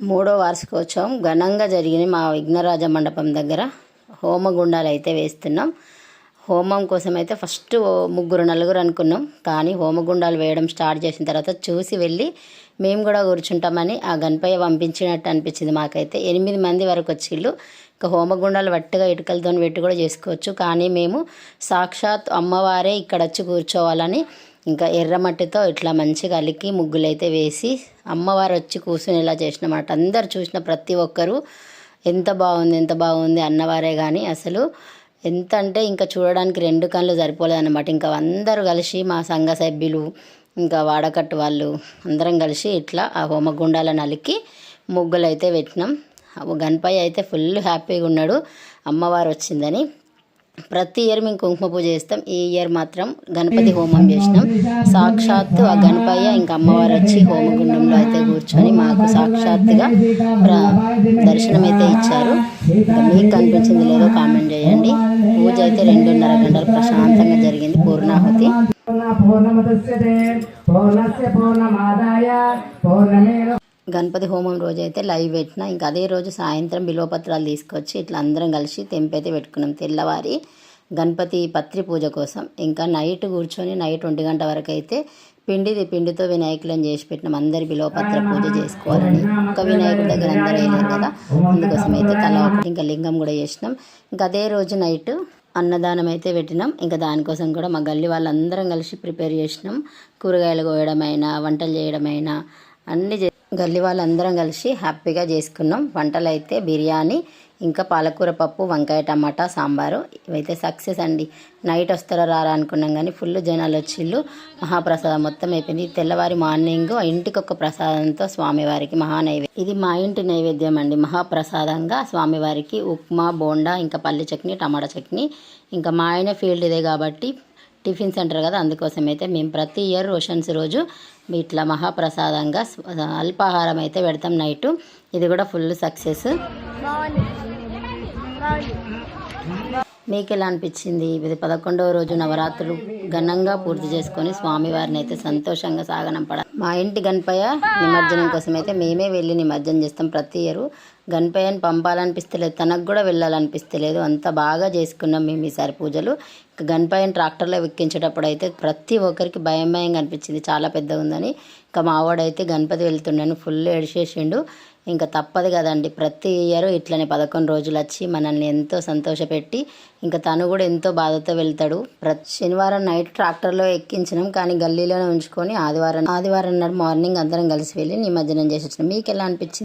మూడో వార్షికోత్సవం ఘనంగా జరిగింది మా విఘ్నరాజ మండపం దగ్గర. హోమగుండాలు అయితే వేస్తున్నాం. హోమం కోసం అయితే ఫస్ట్ ముగ్గురు నలుగురు అనుకున్నాం. కానీ హోమగుండాలు వేయడం స్టార్ట్ చేసిన తర్వాత చూసి వెళ్ళి మేము కూడా కూర్చుంటామని ఆ గణపయ్య పంపించినట్టు అనిపించింది మాకైతే. ఎనిమిది మంది వరకు వచ్చిళ్ళు. ఇంకా హోమగుండాలు వట్టుగా ఇటుకలతో పెట్టి కూడా చేసుకోవచ్చు. కానీ మేము సాక్షాత్ అమ్మవారే ఇక్కడ వచ్చి కూర్చోవాలని ఇంకా ఎర్రమట్టితో ఇట్లా మంచిగా అలికి ముగ్గులైతే వేసి అమ్మవారు వచ్చి కూర్చునేలా చేసినమాట. అందరు చూసిన ప్రతి ఒక్కరూ ఎంత బాగుంది ఎంత బాగుంది అన్నవారే కానీ అసలు ఎంత అంటే ఇంకా చూడడానికి రెండు కళ్ళు సరిపోలేదు అనమాట ఇంకా అందరూ కలిసి మా సంఘ సభ్యులు ఇంకా వాడకట్టు వాళ్ళు అందరం కలిసి ఇట్లా ఆ హోమగుండాలను అలికి ముగ్గులు అయితే పెట్టినాం గణపయ్య అయితే ఫుల్ హ్యాపీగా ఉన్నాడు. అమ్మవారు వచ్చిందని ప్రతి ఇయర్ మేము కుంకుమ పూజ చేస్తాం ఈ ఇయర్ మాత్రం గణపతి హోమం చేసినాం సాక్షాత్తు ఆ గణపయ్య ఇంకా అమ్మవారు వచ్చి హోమగుండంలో అయితే కూర్చొని మాకు సాక్షాత్తుగా ప్ర- దర్శనం అయితే ఇచ్చారు మీకు అనిపించింది లేదో కామెంట్ చేయండి పూజ అయితే రెండున్నర గంటలు ప్రశాంతంగా జరిగింది పూర్ణాహుతి పూర్ణముదస్యతే పూర్ణస్య పూర్ణమాదాయ పూర్ణమేవ గణపతి హోమం రోజు అయితే లైవ్ పెట్టిన. ఇంకా అదే రోజు సాయంత్రం బిలోపత్రాలు తీసుకొచ్చి ఇట్లా అందరం కలిసి తెంపైతే పెట్టుకున్నాం. తెల్లవారి గణపతి పత్రి పూజ కోసం. ఇంకా నైట్ కూర్చొని నైట్ ఒంటి గంట వరకు అయితే పిండిది పిండితో వినాయకులను చేసి పెట్టినాం. అందరి బిలోపత్ర పూజ చేసుకోవాలని. ఒక వినాయకుడి దగ్గర అందరూ వేయలేరు కదా. అందుకోసం అయితే తల ఒకటి ఇంకా లింగం కూడా చేసినాం. ఇంకా అదే రోజు నైట్ అన్నదానం అయితే పెట్టినాం. ఇంకా దానికోసం కూడా మా గల్లి వాళ్ళందరం కలిసి ప్రిపేర్ చేసినాం. కూరగాయలు కోయడమైనా వంటలు చేయడమైనా అన్ని చే గల్లీ వాళ్ళందరం కలిసి హ్యాపీగా చేసుకున్నాం. వంటలు అయితే బిర్యానీ ఇంకా పాలకూర పప్పు వంకాయ టమాటా సాంబారు. ఇవైతే సక్సెస్ అండి. నైట్ వస్తారా రారా అనుకున్నాం కానీ ఫుల్ జనాలు వచ్చిళ్ళు. మహాప్రసాదం మొత్తం అయిపోయింది. తెల్లవారి మార్నింగ్ ఇంటికి ఒక ప్రసాదంతో స్వామివారికి మహా నైవేద్యం ఇది మా ఇంటి నైవేద్యం అండి. మహాప్రసాదంగా స్వామివారికి ఉప్మా బోండా ఇంకా పల్లి చట్నీ టమాటా చట్నీ. ఇంకా మా ఆయన ఫీల్డ్ ఇదే కాబట్టి టిఫిన్ సెంటర్ కదా అందుకోసం అయితే మేము ప్రతి ఇయర్ రోషన్స్ రోజు ఇట్లా మహాప్రసాదంగా అల్పాహారం అయితే పెడతాం నైట్. ఇది కూడా ఫుల్ సక్సెస్. మీకు ఎలా అనిపించింది? ఇది పదకొండవ రోజు నవరాత్రులు ఘనంగా పూర్తి చేసుకొని స్వామివారిని అయితే సంతోషంగా సాగనంపడ మా ఇంటి గణపయ్య నిమజ్జనం కోసం అయితే మేమే వెళ్ళి నిమజ్జనం చేస్తాం ప్రతి ఇయర్. గణపయ్యని పంపాలనిపిస్తలేదు తనకు కూడా వెళ్ళాలనిపిస్తలేదు. అంత బాగా చేసుకున్నాం మేము ఈసారి పూజలు. ఇక గణపయ్యని ట్రాక్టర్లో ఎక్కించేటప్పుడు అయితే ప్రతి ఒక్కరికి భయం భయంగా అనిపించింది. చాలా పెద్దగా ఉందని. ఇంకా మావాడైతే గణపతి వెళ్తున్నాను ఫుల్ ఎడిచేసిండు ఇంకా తప్పదు కదండి. ప్రతి ఇయర్ ఇట్లనే పదకొండు రోజులు వచ్చి మనల్ని ఎంతో సంతోషపెట్టి ఇంకా తను కూడా ఎంతో బాధతో వెళ్తాడు. ప్రతి శనివారం నైట్ ట్రాక్టర్లో ఎక్కించినాం కానీ గల్లీలోనే ఉంచుకొని ఆదివారం ఆదివారం నాడు మార్నింగ్ అందరం కలిసి వెళ్ళి నిమజ్జనం చేసి వచ్చినాం. మీకు ఎలా అనిపించింది?